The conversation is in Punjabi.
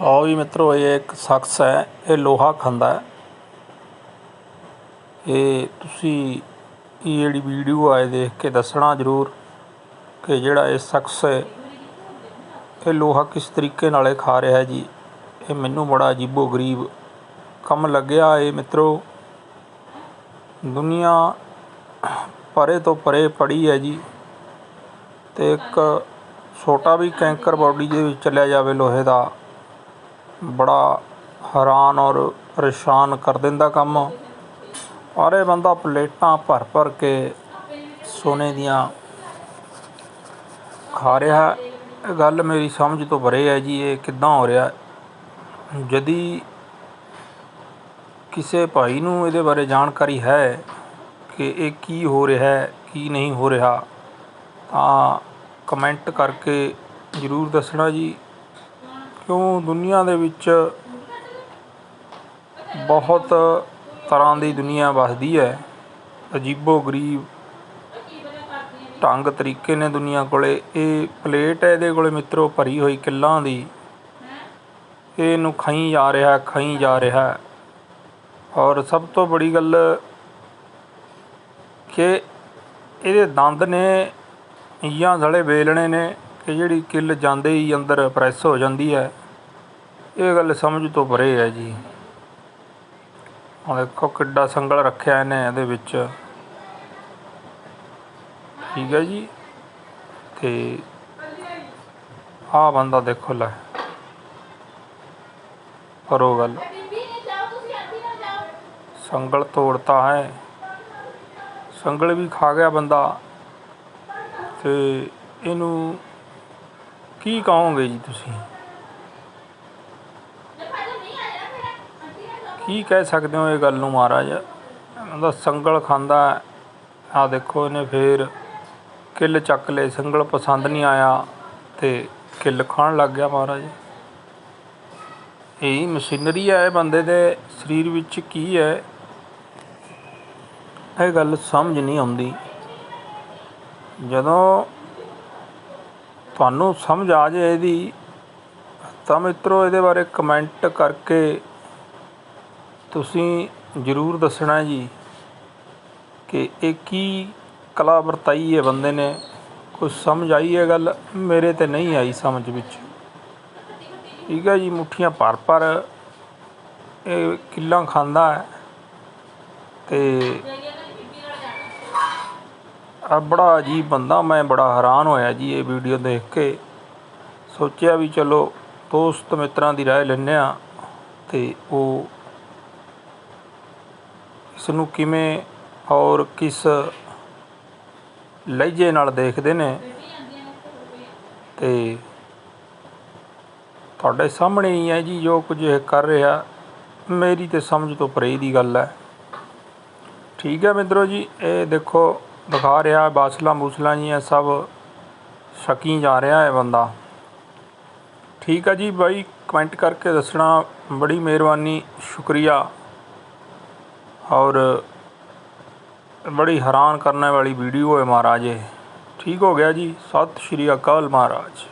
ਆਓ ਜੀ ਮਿੱਤਰੋ, ਇਹ ਇੱਕ ਸ਼ਖਸ ਹੈ, ਇਹ ਲੋਹਾ ਖਾਂਦਾ ਹੈ। ਇਹ ਤੁਸੀਂ ਇਹ ਜਿਹੜੀ ਵੀਡੀਓ ਆਏ ਦੇਖ ਕੇ ਦੱਸਣਾ ਜ਼ਰੂਰ ਕਿ ਜਿਹੜਾ ਇਹ ਸ਼ਖਸ ਹੈ, ਇਹ ਲੋਹਾ ਕਿਸ ਤਰੀਕੇ ਨਾਲ ਇਹ ਖਾ ਰਿਹਾ ਹੈ ਜੀ। ਇਹ ਮੈਨੂੰ ਬੜਾ ਅਜੀਬੋ ਗਰੀਬ ਕੰਮ ਲੱਗਿਆ ਇਹ ਮਿੱਤਰੋ। ਦੁਨੀਆ ਪਰੇ ਤੋਂ ਪਰੇ ਪੜੀ ਹੈ ਜੀ। ਤੇ ਇੱਕ ਛੋਟਾ ਵੀ ਕੈਂਕਰ ਬਾਡੀ ਦੇ ਵਿੱਚ ਚੱਲਿਆ ਜਾਵੇ ਲੋਹੇ ਦਾ ਬੜਾ ਹੈਰਾਨ ਔਰ ਪਰੇਸ਼ਾਨ ਕਰ ਦਿੰਦਾ ਕੰਮ। ਔਰ ਇਹ ਬੰਦਾ ਪਲੇਟਾਂ ਭਰ ਭਰ ਕੇ ਸੋਨੇ ਦੀਆਂ ਖਾ ਰਿਹਾ ਇਹ ਗੱਲ ਮੇਰੀ ਸਮਝ ਤੋਂ ਪਰੇ ਹੈ ਜੀ, ਇਹ ਕਿੱਦਾਂ ਹੋ ਰਿਹਾ? ਜਦੀ ਕਿਸੇ ਭਾਈ ਨੂੰ ਇਹਦੇ ਬਾਰੇ ਜਾਣਕਾਰੀ ਹੈ ਕਿ ਇਹ ਕੀ ਹੋ ਰਿਹਾ ਹੈ, ਕੀ ਨਹੀਂ ਹੋ ਰਿਹਾ, ਤਾਂ ਕਮੈਂਟ ਕਰਕੇ ਜ਼ਰੂਰ ਦੱਸਣਾ ਜੀ। ਕਿਉਂ ਦੁਨੀਆ ਦੇ ਵਿੱਚ ਬਹੁਤ ਤਰ੍ਹਾਂ ਦੀ ਦੁਨੀਆ ਵੱਸਦੀ ਹੈ? ਅਜੀਬੋ ਗਰੀਬ ਢੰਗ ਤਰੀਕੇ ਨੇ ਦੁਨੀਆ ਕੋਲੇ। ਇਹ ਪਲੇਟ ਹੈ ਇਹਦੇ ਕੋਲੇ ਮਿੱਤਰੋ, ਭਰੀ ਹੋਈ ਕਿੱਲਾਂ ਦੀ। ਇਹਨੂੰ ਖਾਈ ਜਾ ਰਿਹਾ, ਖਾਈ ਜਾ ਰਿਹਾ। ਔਰ ਸਭ ਤੋਂ ਬੜੀ ਗੱਲ ਕਿ ਇਹਦੇ ਦੰਦ ਨੇ ਜਾਂ ਗਲੇ ਵੇਲਣੇ ਨੇ। ਇਹ ਜਿਹੜੀ ਕਿੱਲ ਜਾਂਦੇ ਹੀ ਅੰਦਰ ਪ੍ਰੈਸ ਹੋ ਜਾਂਦੀ ਹੈ, ਇਹ ਗੱਲ ਸਮਝ ਤੋਂ ਪਰੇ ਹੈ ਜੀ। ਆ ਦੇਖੋ ਕਿੱਡਾ ਸੰਗਲ ਰੱਖਿਆ ਇਹਨੇ ਇਹਦੇ ਵਿੱਚ। ਠੀਕ ਹੈ ਜੀ। ਤੇ ਆਹ ਬੰਦਾ ਦੇਖੋ ਲੈ। ਕਰੋ ਗੱਲ ਸੰਗਲ ਤੋੜਤਾ ਹੈ। ਸੰਗਲ ਵੀ ਖਾ ਗਿਆ ਬੰਦਾ। ਤੇ ਇਹਨੂੰ ਕੀ ਕਹੋਗੇ ਜੀ ਤੁਸੀਂ? ਕੀ ਕਹਿ ਸਕਦੇ ਹੋ ਇਹ ਗੱਲ ਨੂੰ ਮਹਾਰਾਜ? ਉਹਦਾ ਸੰਗਲ ਖਾਂਦਾ ਆ ਦੇਖੋ ਇਹਨੇ ਫੇਰ ਕਿੱਲ ਚੱਕ ਲਏ, ਸੰਗਲ ਪਸੰਦ ਨਹੀਂ ਆਇਆ ਤੇ ਕਿੱਲ ਖਾਣ ਲੱਗ ਗਿਆ ਮਹਾਰਾਜ। ਇਹ ਮਸ਼ੀਨਰੀ ਹੈ ਇਹ ਬੰਦੇ ਦੇ ਸਰੀਰ ਵਿੱਚ ਕੀ ਹੈ? ਇਹ ਗੱਲ ਸਮਝ ਨਹੀਂ ਆਉਂਦੀ। ਜਦੋਂ ਤੁਹਾਨੂੰ ਸਮਝ ਆ ਜਾਏ ਇਹਦੀ, ਤਾਂ ਮਿੱਤਰੋ ਇਹਦੇ ਬਾਰੇ ਕਮੈਂਟ ਕਰਕੇ ਤੁਸੀਂ ਜ਼ਰੂਰ ਦੱਸਣਾ ਜੀ ਕਿ ਇਹ ਕੀ ਕਲਾ ਵਰਤਾਈ ਹੈ ਬੰਦੇ ਨੇ। ਕੁਝ ਸਮਝ ਆਈ ਹੈ ਗੱਲ? ਮੇਰੇ ਤੇ ਨਹੀਂ ਆਈ ਸਮਝ ਵਿੱਚ। ਠੀਕ ਹੈ ਜੀ, ਮੁੱਠੀਆਂ ਭਰ ਭਰ ਇਹ ਕਿੱਲਾਂ ਖਾਂਦਾ ਹੈ ਤੇ ਬੜਾ ਅਜੀਬ ਬੰਦਾ, ਮੈਂ ਬੜਾ ਹੈਰਾਨ ਹੋਇਆ ਜੀ ਇਹ ਵੀਡੀਓ ਦੇਖ ਕੇ। ਸੋਚਿਆ ਵੀ ਚਲੋ ਦੋਸਤ ਮਿੱਤਰਾਂ ਦੀ ਰਾਏ ਲੈਂਦੇ ਹਾਂ ਅਤੇ ਉਹ ਇਸ ਨੂੰ ਕਿਵੇਂ ਔਰ ਕਿਸ ਲਹਿਜੇ ਨਾਲ ਦੇਖਦੇ ਨੇ। ਅਤੇ ਤੁਹਾਡੇ ਸਾਹਮਣੇ ਹੀ ਹੈ ਜੀ ਜੋ ਕੁਝ ਇਹ ਕਰ ਰਿਹਾ। ਮੇਰੀ ਤੇ ਸਮਝ ਤੋਂ ਪਰੇ ਦੀ ਗੱਲ ਹੈ। ਠੀਕ ਹੈ ਮਿੱਤਰੋ ਜੀ, ਇਹ ਦੇਖੋ ਦਿਖਾ ਰਿਹਾ ਬਾਸਲਾ ਮੂਸਲਾਂ ਜੀਆਂ ਸਭ ਛਕੀ ਜਾ ਰਿਹਾ ਹੈ ਬੰਦਾ। ਠੀਕ ਹੈ ਜੀ ਬਾਈ ਕਮੈਂਟ ਕਰਕੇ ਦੱਸਣਾ, ਬੜੀ ਮਿਹਰਬਾਨੀ, ਸ਼ੁਕਰੀਆ। ਔਰ ਬੜੀ ਹੈਰਾਨ ਕਰਨ ਵਾਲੀ ਵੀਡੀਓ ਹੈ ਮਹਾਰਾਜ। ਇਹ ਠੀਕ ਹੋ ਗਿਆ ਜੀ, ਸਤਿ ਸ਼੍ਰੀ ਅਕਾਲ ਮਹਾਰਾਜ।